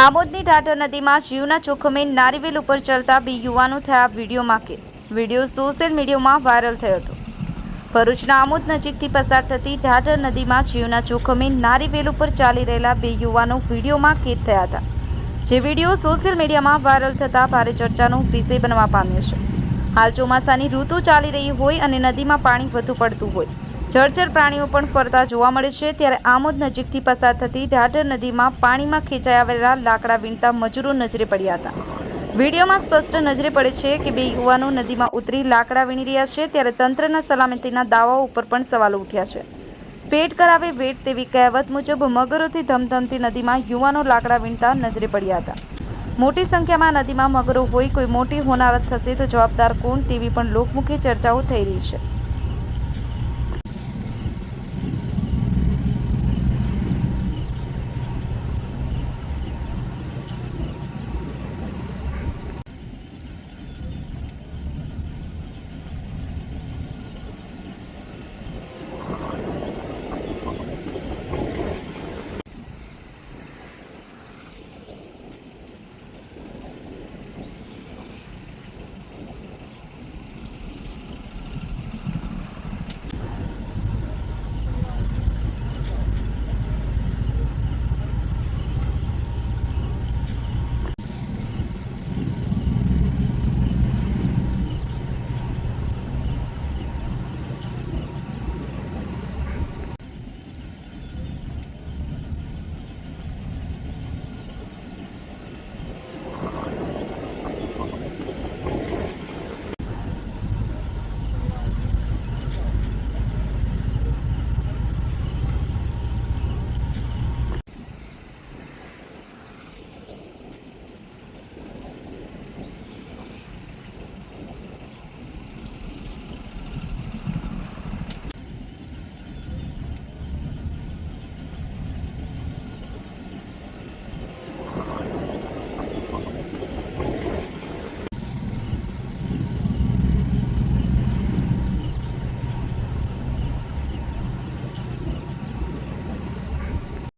આમોદની ટાટર નદીમાં જીવના જોખમે નારીવેલ ઉપર ચાલતા બે યુવાનો થયા વિડીયોમાં કેદ વીડિયો સોશિયલ મીડિયામાં વાયરલ થયો હતો. ભરૂચના આમોદ નજીકથી પસાર થતી ઢાઢર નદીમાં જીવના જોખમે નારીવેલ ઉપર ચાલી રહેલા બે યુવાનો વિડીયોમાં કેદ થયા હતા. જે વીડિયો સોશિયલ મીડિયામાં વાયરલ થતાં ભારે ચર્ચાનો વિષય બનવા પામ્યો છે. હાલ ચોમાસાની ઋતુ ચાલી રહી હોય અને નદીમાં પાણી વધુ પડતું હોય. જળચર પ્રાણીઓ પણ ફરતા જોવા મળે છે. ત્યારે આમોદ નજીકથી પસાર થતી ઢાઢર નદીમાં પાણીમાં ખેંચાઈ આવેલા લાકડા વીણતા મજૂરો નજરે પડ્યા હતા. વિડીયોમાં સ્પષ્ટ નજરે પડે છે કે બે યુવાનો નદીમાં ઉતરી લાકડા વીણી રહ્યા છે ત્યારે તંત્રના સલામતીના દાવાઓ ઉપર પણ સવાલો ઉઠ્યા છે. પેટ કરાવે વેટ તેવી કહેવત મુજબ મગરોથી ધમધમતી નદીમાં યુવાનો લાકડા વીણતા નજરે પડ્યા હતા. મોટી સંખ્યામાં નદીમાં મગરો હોય કોઈ મોટી હોનારત થશે તો જવાબદાર કોણ તેવી પણ લોકમુખી ચર્ચાઓ થઈ રહી છે.